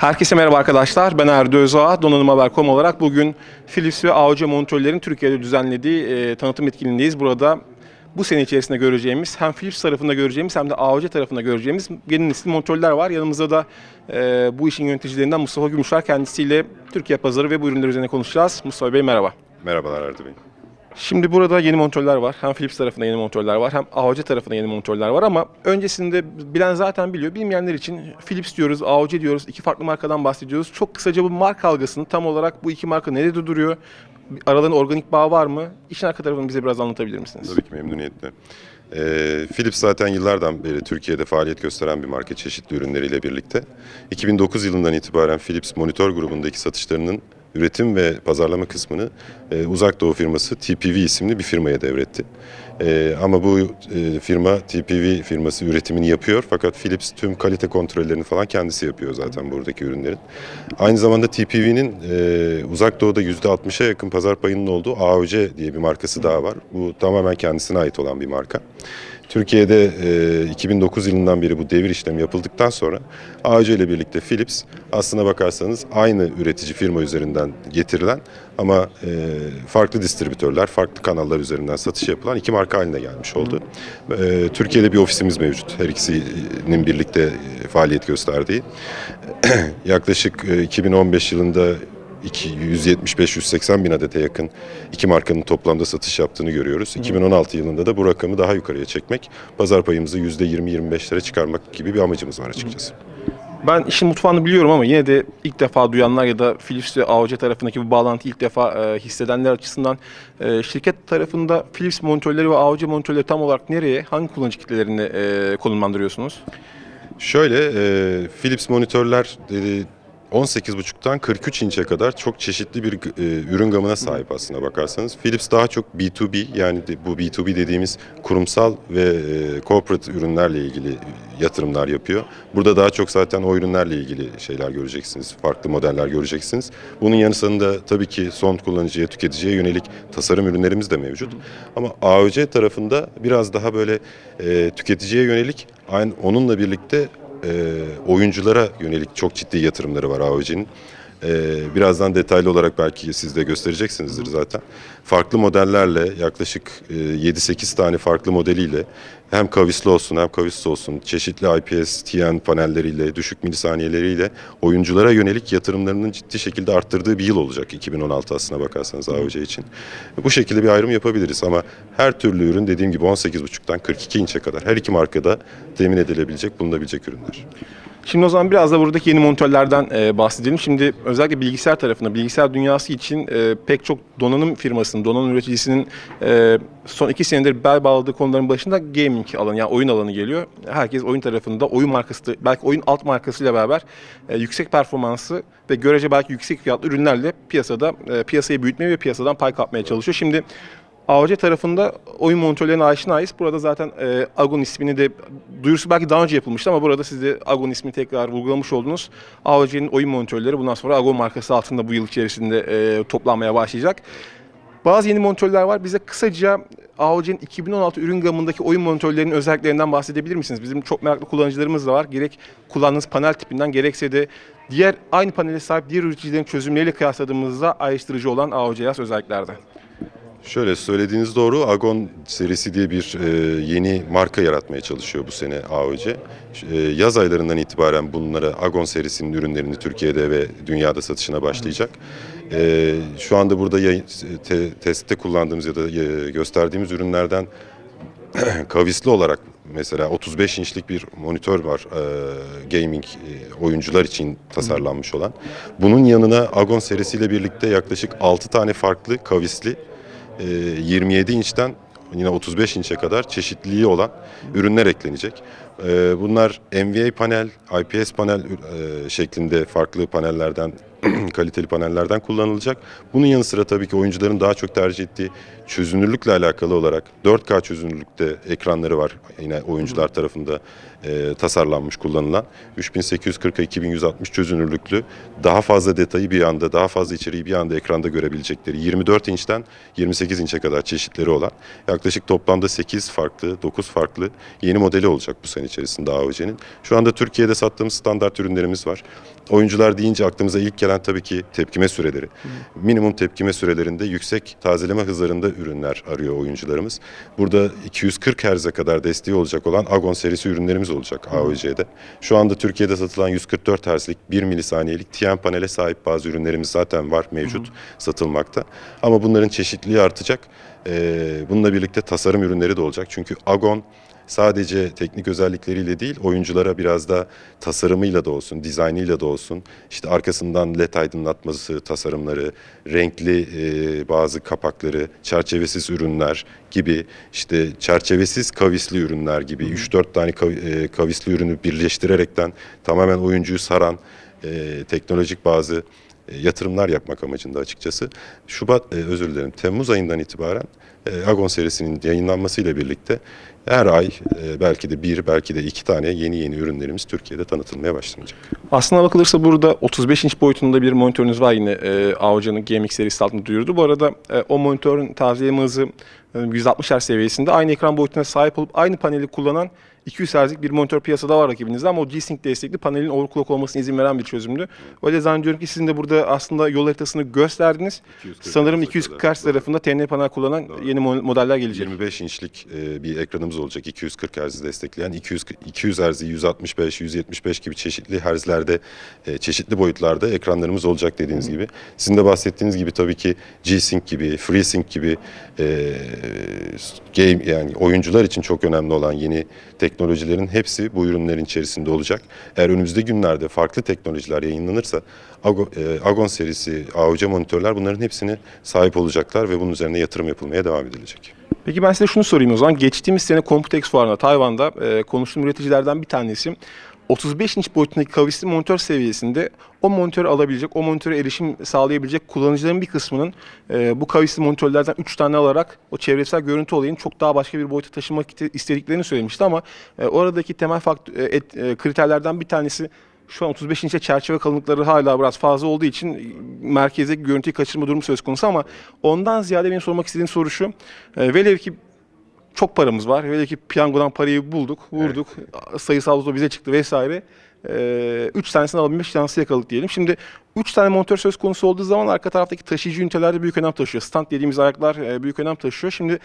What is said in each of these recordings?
Herkese merhaba arkadaşlar. Ben Erdi Özağ. Donanım Haber.com olarak bugün Philips ve AOC monitörlerin Türkiye'de düzenlediği e, tanıtım etkinliğindeyiz. Burada bu sene içerisinde göreceğimiz hem Philips tarafında göreceğimiz hem de AOC tarafında göreceğimiz yeni nesil monitörler var. Yanımızda da e, bu işin yöneticilerinden Mustafa Gümüş var. Kendisiyle Türkiye pazarı ve bu ürünler üzerine konuşacağız. Mustafa Bey merhaba. Merhabalar Erdi Bey. Şimdi burada yeni monitörler var. Hem Philips tarafında yeni monitörler var hem AOC tarafında yeni monitörler var ama öncesinde bilen zaten biliyor. Bilmeyenler için Philips diyoruz, AOC diyoruz. iki farklı markadan bahsediyoruz. Çok kısaca bu marka algısını tam olarak bu iki marka nerede duruyor? Aralarında organik bağ var mı? İşin arka tarafını bize biraz anlatabilir misiniz? Tabii ki memnuniyetle. Ee, Philips zaten yıllardan beri Türkiye'de faaliyet gösteren bir marka çeşitli ürünleriyle birlikte. 2009 yılından itibaren Philips monitör grubundaki satışlarının üretim ve pazarlama kısmını e, Uzak Doğu firması TPV isimli bir firmaya devretti. E, ama bu e, firma TPV firması üretimini yapıyor fakat Philips tüm kalite kontrollerini falan kendisi yapıyor zaten buradaki ürünlerin. Aynı zamanda TPV'nin e, Uzak Doğu'da %60'a yakın pazar payının olduğu AOC diye bir markası daha var. Bu tamamen kendisine ait olan bir marka. Türkiye'de e, 2009 yılından beri bu devir işlemi yapıldıktan sonra AOC ile birlikte Philips aslına bakarsanız aynı üretici firma üzerinden getirilen ama e, farklı distribütörler, farklı kanallar üzerinden satış yapılan iki marka haline gelmiş oldu. E, Türkiye'de bir ofisimiz mevcut. Her ikisinin birlikte e, faaliyet gösterdiği. Yaklaşık e, 2015 yılında 175-180 bin adete yakın iki markanın toplamda satış yaptığını görüyoruz. 2016 yılında da bu rakamı daha yukarıya çekmek, pazar payımızı %20-25'lere çıkarmak gibi bir amacımız var açıkçası. Ben işin mutfağını biliyorum ama yine de ilk defa duyanlar ya da Philips ve AOC tarafındaki bu bağlantıyı ilk defa e, hissedenler açısından e, şirket tarafında Philips monitörleri ve AOC monitörleri tam olarak nereye, hangi kullanıcı kitlelerine e, konumlandırıyorsunuz? Şöyle, e, Philips monitörler e, 18.5'tan 43 inçe kadar çok çeşitli bir e, ürün gamına sahip aslına bakarsanız. Philips daha çok B2B yani bu B2B dediğimiz kurumsal ve e, corporate ürünlerle ilgili yatırımlar yapıyor. Burada daha çok zaten o ürünlerle ilgili şeyler göreceksiniz. Farklı modeller göreceksiniz. Bunun yanı sıra tabii ki son kullanıcıya, tüketiciye yönelik tasarım ürünlerimiz de mevcut. Ama AOC tarafında biraz daha böyle e, tüketiciye yönelik aynı onunla birlikte e, oyunculara yönelik çok ciddi yatırımları var AOC'nin. E, birazdan detaylı olarak belki siz de göstereceksinizdir zaten. Farklı modellerle yaklaşık e, 7-8 tane farklı modeliyle hem kavisli olsun hem kavisli olsun çeşitli IPS TN panelleriyle, düşük milisaniyeleriyle oyunculara yönelik yatırımlarının ciddi şekilde arttırdığı bir yıl olacak 2016 aslına bakarsanız AOC için. Bu şekilde bir ayrım yapabiliriz ama her türlü ürün dediğim gibi 18.5'tan 42 inçe kadar her iki markada temin edilebilecek, bulunabilecek ürünler. Şimdi o zaman biraz da buradaki yeni monitörlerden e, bahsedelim. Şimdi özellikle bilgisayar tarafında, bilgisayar dünyası için e, pek çok donanım firmasının, donanım üreticisinin e, son iki senedir bel bağladığı konuların başında gaming alanı, yani oyun alanı geliyor. Herkes oyun tarafında, oyun markası, belki oyun alt markasıyla beraber e, yüksek performanslı ve görece belki yüksek fiyatlı ürünlerle piyasada e, piyasayı büyütmeye ve piyasadan pay kapmaya çalışıyor. Şimdi AOC tarafında oyun monitörlerine aşinayız. Burada zaten e, Agon ismini de duyurusu belki daha önce yapılmıştı ama burada siz de Agon ismini tekrar vurgulamış oldunuz. AOC'nin oyun monitörleri bundan sonra Agon markası altında bu yıl içerisinde e, toplanmaya başlayacak. Bazı yeni monitörler var. Bize kısaca AOC'nin 2016 ürün gamındaki oyun monitörlerinin özelliklerinden bahsedebilir misiniz? Bizim çok meraklı kullanıcılarımız da var. Gerek kullandığınız panel tipinden gerekse de diğer aynı panele sahip diğer üreticilerin çözümleriyle kıyasladığımızda ayrıştırıcı olan AOC'ye özelliklerden. Şöyle söylediğiniz doğru. Agon serisi diye bir e, yeni marka yaratmaya çalışıyor bu sene AOC. E, yaz aylarından itibaren bunlara Agon serisinin ürünlerini Türkiye'de ve dünyada satışına başlayacak. E, şu anda burada yayın, te, testte kullandığımız ya da e, gösterdiğimiz ürünlerden kavisli olarak mesela 35 inçlik bir monitör var e, gaming e, oyuncular için tasarlanmış olan. Bunun yanına Agon serisiyle birlikte yaklaşık 6 tane farklı kavisli 27 inçten yine 35 inçe kadar çeşitliliği olan ürünler eklenecek. E, bunlar NVA panel, IPS panel e, şeklinde farklı panellerden kaliteli panellerden kullanılacak. Bunun yanı sıra tabii ki oyuncuların daha çok tercih ettiği çözünürlükle alakalı olarak 4K çözünürlükte ekranları var yine oyuncular tarafında e, tasarlanmış kullanılan 3840'a 2160 çözünürlüklü daha fazla detayı bir anda daha fazla içeriği bir anda ekranda görebilecekleri 24 inçten 28 inçe kadar çeşitleri olan yaklaşık toplamda 8 farklı 9 farklı yeni modeli olacak bu sene içerisinde AOC'nin. Şu anda Türkiye'de sattığımız standart ürünlerimiz var. oyuncular deyince aklımıza ilk gelen tabii ki tepkime süreleri. Minimum tepkime sürelerinde yüksek tazeleme hızlarında ürünler arıyor oyuncularımız. Burada 240 Hz'e kadar desteği olacak olan Agon serisi ürünlerimiz olacak AOC'de. Şu anda Türkiye'de satılan 144 Hz'lik 1 milisaniyelik TN panele sahip bazı ürünlerimiz zaten var mevcut satılmakta. Ama bunların çeşitliliği artacak. Ee, bununla birlikte tasarım ürünleri de olacak. Çünkü Agon sadece teknik özellikleriyle değil oyunculara biraz da tasarımıyla da olsun, dizaynıyla da olsun, işte arkasından led aydınlatması tasarımları, renkli e, bazı kapakları, çerçevesiz ürünler gibi işte çerçevesiz kavisli ürünler gibi 3-4 tane kav- e, kavisli ürünü birleştirerekten tamamen oyuncuyu saran e, teknolojik bazı yatırımlar yapmak amacında açıkçası. Şubat, e, özür dilerim, Temmuz ayından itibaren e, Agon serisinin yayınlanmasıyla birlikte her ay e, belki de bir, belki de iki tane yeni yeni ürünlerimiz Türkiye'de tanıtılmaya başlanacak. Aslına bakılırsa burada 35 inç boyutunda bir monitörünüz var yine e, AOC'nin GMX serisi altında duyurdu. Bu arada e, o monitörün tazeleme hızı e, 160 Hz seviyesinde aynı ekran boyutuna sahip olup aynı paneli kullanan 200 Hz'lik bir monitör piyasada var rakibinizde ama o G-Sync destekli panelin overclock olmasına izin veren bir çözümdü. Öyle zannediyorum ki sizin de burada aslında yol haritasını gösterdiniz. 240 Sanırım Hz'e 240 kadar. Hz tarafında TN panel kullanan yeni mo- modeller gelecek. 25 inçlik e, bir ekranımız olacak 240 Hz destekleyen 200 200 Hz 165 175 gibi çeşitli Hz'lerde e, çeşitli boyutlarda ekranlarımız olacak dediğiniz gibi. Sizin de bahsettiğiniz gibi tabii ki G-Sync gibi, FreeSync gibi e, game yani oyuncular için çok önemli olan yeni teknolojilerin hepsi bu ürünlerin içerisinde olacak. Eğer önümüzde günlerde farklı teknolojiler yayınlanırsa e, Agon serisi AOC monitörler bunların hepsine sahip olacaklar ve bunun üzerine yatırım yapılmaya devam edilecek. Peki ben size şunu sorayım o zaman. Geçtiğimiz sene Computex fuarında Tayvan'da e, konuştuğum üreticilerden bir tanesi 35 inç boyutundaki kavisli monitör seviyesinde o monitörü alabilecek, o monitöre erişim sağlayabilecek kullanıcıların bir kısmının e, bu kavisli monitörlerden 3 tane alarak o çevresel görüntü olayını çok daha başka bir boyuta taşımak iste- istediklerini söylemişti ama e, oradaki temel faktör, e, et- e, kriterlerden bir tanesi şu an 35 inçe çerçeve kalınlıkları hala biraz fazla olduğu için e, merkezdeki görüntüyü kaçırma durumu söz konusu ama ondan ziyade benim sormak istediğim soru şu. E, velev ki çok paramız var. Velev ki piyangodan parayı bulduk, vurduk. Sayısal loto bize çıktı vesaire. Ee, üç tanesini alabilmek şansı yakaladık diyelim. Şimdi üç tane monitör söz konusu olduğu zaman arka taraftaki taşıyıcı üniteler de büyük önem taşıyor. Stand dediğimiz ayaklar e, büyük önem taşıyor. Şimdi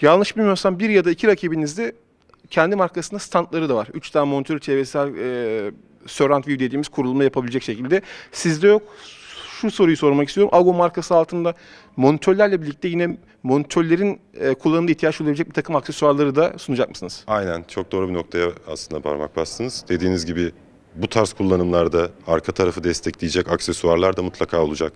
yanlış bilmiyorsam bir ya da iki rakibinizde kendi markasında standları da var. Üç tane monitör çevresel e, surround view dediğimiz kurulma yapabilecek şekilde. Sizde yok. Şu soruyu sormak istiyorum. Ago markası altında monitörlerle birlikte yine monitörlerin e, kullanımda ihtiyaç olabilecek bir takım aksesuarları da sunacak mısınız? Aynen çok doğru bir noktaya aslında parmak bastınız. Dediğiniz gibi bu tarz kullanımlarda arka tarafı destekleyecek aksesuarlar da mutlaka olacak.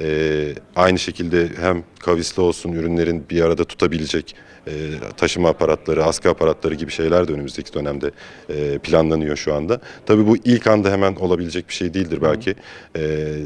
Ee, aynı şekilde hem kavisli olsun ürünlerin bir arada tutabilecek e, taşıma aparatları, askı aparatları gibi şeyler de önümüzdeki dönemde e, planlanıyor şu anda. Tabii bu ilk anda hemen olabilecek bir şey değildir belki. Ee,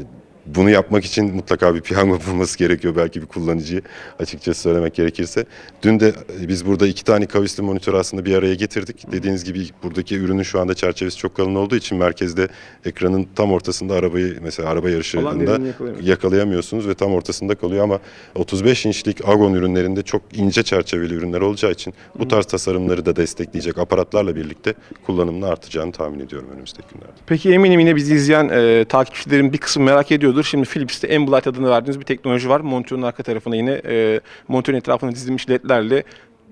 bunu yapmak için mutlaka bir piyango bulması gerekiyor belki bir kullanıcıyı açıkçası söylemek gerekirse. Dün de e, biz burada iki tane kavisli monitör aslında bir araya getirdik. Dediğiniz gibi buradaki ürünün şu anda çerçevesi çok kalın olduğu için merkezde ekranın tam ortasında arabayı mesela araba yarışında yakalayamıyorsunuz. ve tam ortasında kalıyor ama 35 inçlik Agon ürünlerinde çok ince çerçeveli ürünler olacağı için bu tarz tasarımları da destekleyecek aparatlarla birlikte kullanımını artacağını tahmin ediyorum önümüzdeki günlerde. Peki eminim yine bizi izleyen e, takipçilerin bir kısmı merak ediyordur. Şimdi Philips'te Ambilight adını verdiğiniz bir teknoloji var. Monitörün arka tarafına yine e, monitörün etrafına dizilmiş ledlerle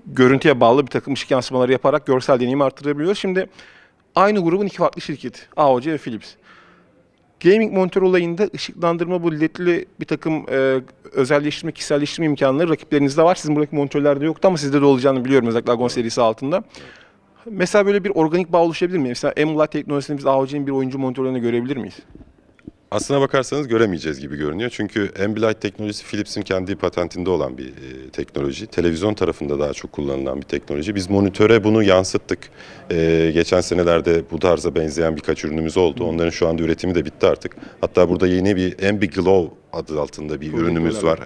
görüntüye bağlı bir takım ışık yansımaları yaparak görsel deneyimi arttırabiliyoruz. Şimdi aynı grubun iki farklı şirketi AOC ve Philips. Gaming monitör olayında ışıklandırma bu ledli bir takım e, özelleştirme, kişiselleştirme imkanları rakiplerinizde var. Sizin buradaki monitörlerde yoktu ama sizde de olacağını biliyorum özellikle Agon serisi altında. Mesela böyle bir organik bağ oluşabilir mi? Mesela Ambilight teknolojisini biz AOC'nin bir oyuncu monitörlerinde görebilir miyiz? Aslına bakarsanız göremeyeceğiz gibi görünüyor. Çünkü Ambilight teknolojisi Philips'in kendi patentinde olan bir e, teknoloji. Televizyon tarafında daha çok kullanılan bir teknoloji. Biz monitöre bunu yansıttık. E, geçen senelerde bu tarza benzeyen birkaç ürünümüz oldu. Onların şu anda üretimi de bitti artık. Hatta burada yeni bir Ambi Glow adı altında bir ürünümüz var.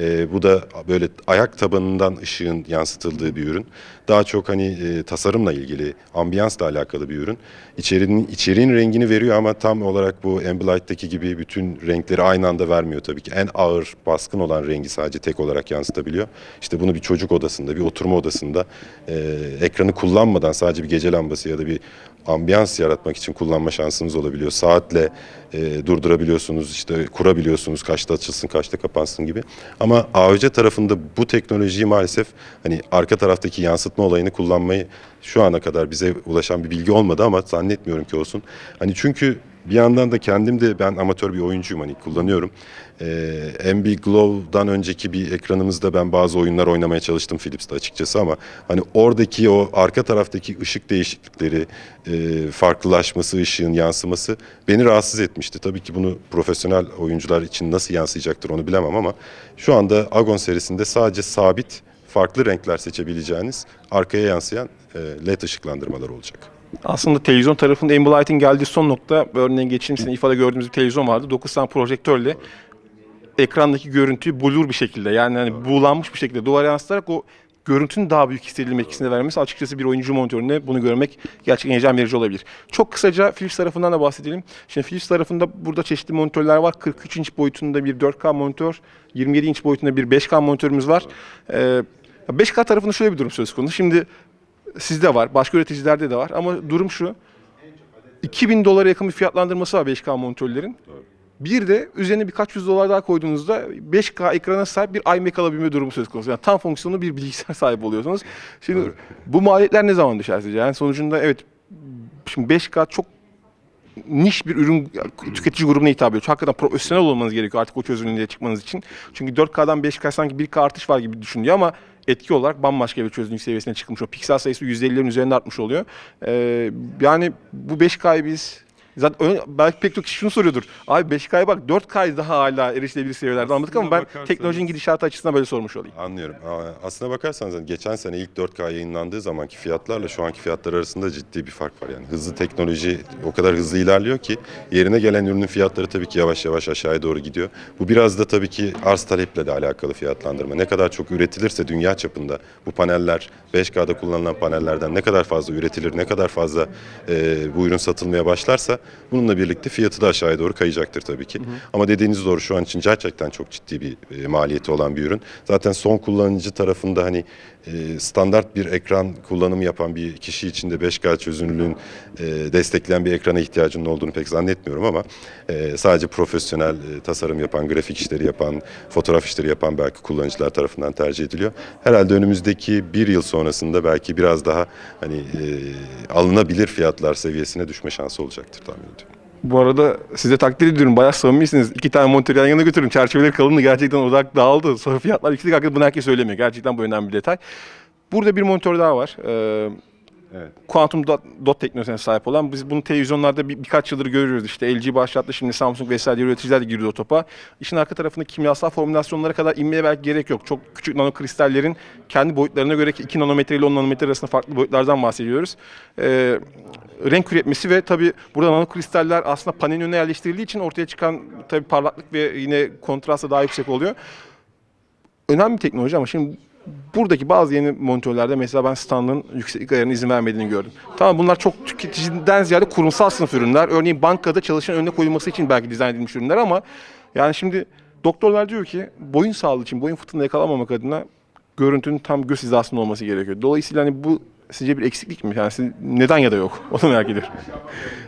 E, bu da böyle ayak tabanından ışığın yansıtıldığı bir ürün. Daha çok hani e, tasarımla ilgili, ambiyansla alakalı bir ürün. İçerinin içeriğin rengini veriyor ama tam olarak bu Ambilight'taki gibi bütün renkleri aynı anda vermiyor tabii ki. En ağır, baskın olan rengi sadece tek olarak yansıtabiliyor. İşte bunu bir çocuk odasında, bir oturma odasında e, ekranı kullanmadan sadece bir gece lambası ya da bir ambiyans yaratmak için kullanma şansınız olabiliyor. Saatle e, durdurabiliyorsunuz, işte kurabiliyorsunuz, kaçta açılsın, kaçta kapansın gibi. Ama AOC tarafında bu teknolojiyi maalesef hani arka taraftaki yansıtma olayını kullanmayı şu ana kadar bize ulaşan bir bilgi olmadı ama zannetmiyorum ki olsun. Hani çünkü bir yandan da kendim de ben amatör bir oyuncuyum hani kullanıyorum. Ee, MB Glow'dan önceki bir ekranımızda ben bazı oyunlar oynamaya çalıştım Philips'te açıkçası ama hani oradaki o arka taraftaki ışık değişiklikleri, e, farklılaşması, ışığın yansıması beni rahatsız etmişti. Tabii ki bunu profesyonel oyuncular için nasıl yansıyacaktır onu bilemem ama şu anda Agon serisinde sadece sabit farklı renkler seçebileceğiniz arkaya yansıyan e, led ışıklandırmalar olacak. Aslında televizyon tarafında Ambilight'in geldiği son nokta örneğin geçen sene ifade gördüğümüz bir televizyon vardı. 9 tane projektörle ekrandaki görüntüyü blur bir şekilde yani hani buğulanmış bir şekilde duvara yansıtarak o görüntünün daha büyük hissedilme etkisini vermesi açıkçası bir oyuncu monitöründe bunu görmek gerçekten heyecan verici olabilir. Çok kısaca Philips tarafından da bahsedelim. Şimdi Philips tarafında burada çeşitli monitörler var. 43 inç boyutunda bir 4K monitör, 27 inç boyutunda bir 5K monitörümüz var. Ee, 5K tarafında şöyle bir durum söz konusu. Şimdi sizde var, başka üreticilerde de var ama durum şu. 2000 dolara yakın bir fiyatlandırması var 5K monitörlerin. Bir de üzerine birkaç yüz dolar daha koyduğunuzda 5K ekrana sahip bir iMac alabilme durumu söz konusu. Yani tam fonksiyonlu bir bilgisayar sahibi oluyorsunuz. Şimdi bu maliyetler ne zaman düşer sizce? Yani sonucunda evet şimdi 5K çok niş bir ürün tüketici grubuna hitap ediyor. Hakikaten profesyonel olmanız gerekiyor artık o çözünürlüğe çıkmanız için. Çünkü 4K'dan 5K sanki 1K artış var gibi düşünüyor ama etki olarak bambaşka bir çözünürlük seviyesine çıkmış. O piksel sayısı %50'lerin üzerinde artmış oluyor. Ee, yani bu 5K'yı biz Zaten ön- belki pek çok kişi şunu soruyordur. Abi 5K'ya bak 4K daha hala erişilebilir seviyelerde anladık ama ben bakarsanız- teknolojinin gidişatı açısından böyle sormuş olayım. Anlıyorum. Aslına bakarsanız hani geçen sene ilk 4K yayınlandığı zamanki fiyatlarla şu anki fiyatlar arasında ciddi bir fark var. Yani hızlı teknoloji o kadar hızlı ilerliyor ki yerine gelen ürünün fiyatları tabii ki yavaş yavaş aşağıya doğru gidiyor. Bu biraz da tabii ki arz taleple de alakalı fiyatlandırma. Ne kadar çok üretilirse dünya çapında bu paneller 5K'da kullanılan panellerden ne kadar fazla üretilir, ne kadar fazla e, bu ürün satılmaya başlarsa bununla birlikte fiyatı da aşağıya doğru kayacaktır tabii ki. Ama dediğiniz doğru şu an için gerçekten çok ciddi bir e, maliyeti olan bir ürün. Zaten son kullanıcı tarafında hani standart bir ekran kullanımı yapan bir kişi için de 5K çözünürlüğün e, destekleyen bir ekrana ihtiyacının olduğunu pek zannetmiyorum ama e, sadece profesyonel e, tasarım yapan, grafik işleri yapan, fotoğraf işleri yapan belki kullanıcılar tarafından tercih ediliyor. Herhalde önümüzdeki bir yıl sonrasında belki biraz daha hani e, alınabilir fiyatlar seviyesine düşme şansı olacaktır tahmin ediyorum. Bu arada size takdir ediyorum. Bayağı samimisiniz. İki tane monitörü yan yana götürün. Çerçeveleri kalındı. Gerçekten odak dağıldı. Sonra fiyatlar yüksek. Hakikaten bunu herkes söylemiyor. Gerçekten bu önemli bir detay. Burada bir monitör daha var. Ee, Evet. Quantum dot, dot teknolojisine sahip olan. Biz bunu televizyonlarda bir, birkaç yıldır görüyoruz. İşte LG başlattı. Şimdi Samsung vesaire üreticiler de giriyor o topa. İşin arka tarafında kimyasal formülasyonlara kadar inmeye belki gerek yok. Çok küçük nanokristallerin kendi boyutlarına göre 2 nanometre ile 10 nanometre arasında farklı boyutlardan bahsediyoruz. Ee, renk üretmesi ve tabii burada nanokristaller aslında panelin önüne yerleştirildiği için ortaya çıkan tabii parlaklık ve yine kontrast da daha yüksek oluyor. Önemli bir teknoloji ama şimdi buradaki bazı yeni monitörlerde mesela ben standın yükseklik ayarına izin vermediğini gördüm. Tamam bunlar çok tüketiciden ziyade kurumsal sınıf ürünler. Örneğin bankada çalışan önüne koyulması için belki dizayn edilmiş ürünler ama yani şimdi doktorlar diyor ki boyun sağlığı için boyun fıtığını yakalamamak adına görüntünün tam göz hizasında olması gerekiyor. Dolayısıyla hani bu sizce bir eksiklik mi? Yani siz- neden ya da yok? Onu merak ediyorum.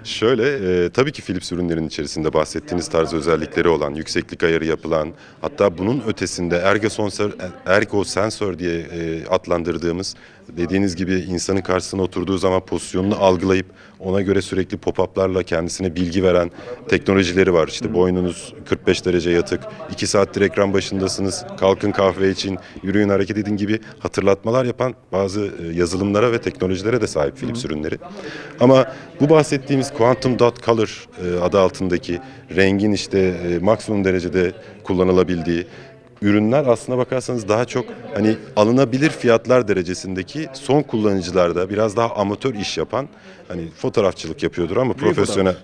Şöyle, e, tabii ki Philips ürünlerinin içerisinde bahsettiğiniz tarz özellikleri olan, yükseklik ayarı yapılan, hatta bunun ötesinde ergo sensör, ergo sensör diye e, adlandırdığımız, dediğiniz gibi insanın karşısına oturduğu zaman pozisyonunu algılayıp ona göre sürekli pop-up'larla kendisine bilgi veren teknolojileri var. İşte boynunuz 45 derece yatık, 2 saattir ekran başındasınız, kalkın kahve için, yürüyün hareket edin gibi hatırlatmalar yapan bazı e, yazılımlara ve teknolojilere de sahip Philips ürünleri. Ama bu bahsettiğimiz Quantum Dot Color e, adı altındaki rengin işte e, maksimum derecede kullanılabildiği ürünler aslına bakarsanız daha çok hani alınabilir fiyatlar derecesindeki son kullanıcılarda biraz daha amatör iş yapan hani fotoğrafçılık yapıyordur ama profesyonel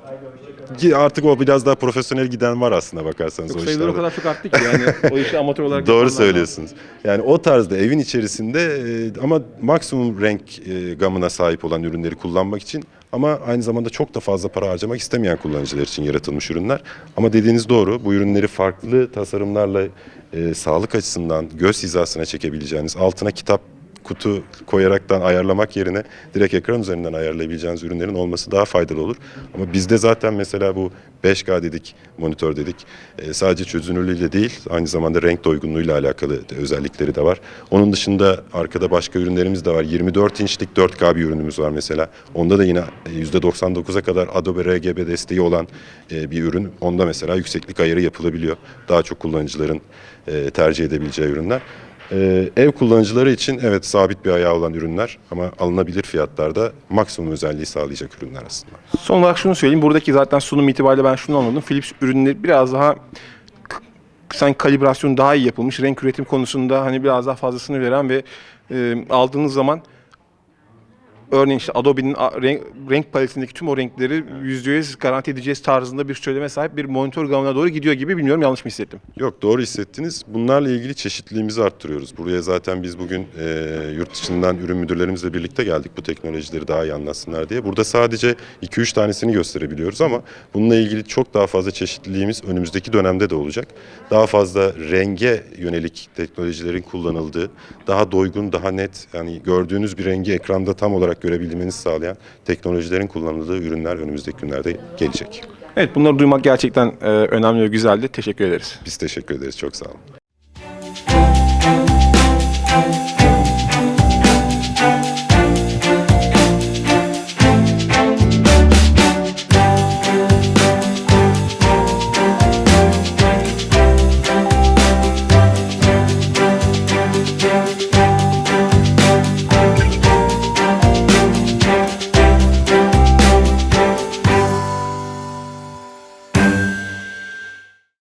Ki artık o biraz daha profesyonel giden var aslına bakarsanız o Sayılar o işlerde. kadar çok arttı ki yani o işi amatör olarak Doğru yapanlar var. söylüyorsunuz. Yani o tarzda evin içerisinde e, ama maksimum renk e, gamına sahip olan ürünleri kullanmak için ama aynı zamanda çok da fazla para harcamak istemeyen kullanıcılar için yaratılmış ürünler. Ama dediğiniz doğru. Bu ürünleri farklı tasarımlarla e, sağlık açısından göz hizasına çekebileceğiniz, altına kitap kutu koyaraktan ayarlamak yerine direkt ekran üzerinden ayarlayabileceğiniz ürünlerin olması daha faydalı olur. Ama bizde zaten mesela bu 5K dedik, monitör dedik. E, sadece çözünürlüğüyle değil, aynı zamanda renk doygunluğuyla alakalı de özellikleri de var. Onun dışında arkada başka ürünlerimiz de var. 24 inçlik 4K bir ürünümüz var mesela. Onda da yine e, %99'a kadar Adobe RGB desteği olan e, bir ürün. Onda mesela yükseklik ayarı yapılabiliyor. Daha çok kullanıcıların e, tercih edebileceği ürünler. E, ev kullanıcıları için evet sabit bir ayağı olan ürünler ama alınabilir fiyatlarda maksimum özelliği sağlayacak ürünler aslında. Son olarak şunu söyleyeyim. Buradaki zaten sunum itibariyle ben şunu anladım. Philips ürünleri biraz daha sanki kalibrasyon daha iyi yapılmış. Renk üretim konusunda hani biraz daha fazlasını veren ve e, aldığınız zaman örneğin işte Adobe'nin renk, renk paletindeki tüm o renkleri %100 garanti edeceğiz tarzında bir söyleme sahip bir monitör gamına doğru gidiyor gibi bilmiyorum yanlış mı hissettim? Yok doğru hissettiniz. Bunlarla ilgili çeşitliliğimizi arttırıyoruz. Buraya zaten biz bugün e, yurt dışından ürün müdürlerimizle birlikte geldik bu teknolojileri daha iyi anlatsınlar diye. Burada sadece 2-3 tanesini gösterebiliyoruz ama bununla ilgili çok daha fazla çeşitliliğimiz önümüzdeki dönemde de olacak. Daha fazla renge yönelik teknolojilerin kullanıldığı, daha doygun, daha net yani gördüğünüz bir rengi ekranda tam olarak görebilmenizi sağlayan teknolojilerin kullanıldığı ürünler önümüzdeki günlerde gelecek. Evet bunları duymak gerçekten e, önemli ve güzeldi. Teşekkür ederiz. Biz teşekkür ederiz. Çok sağ olun.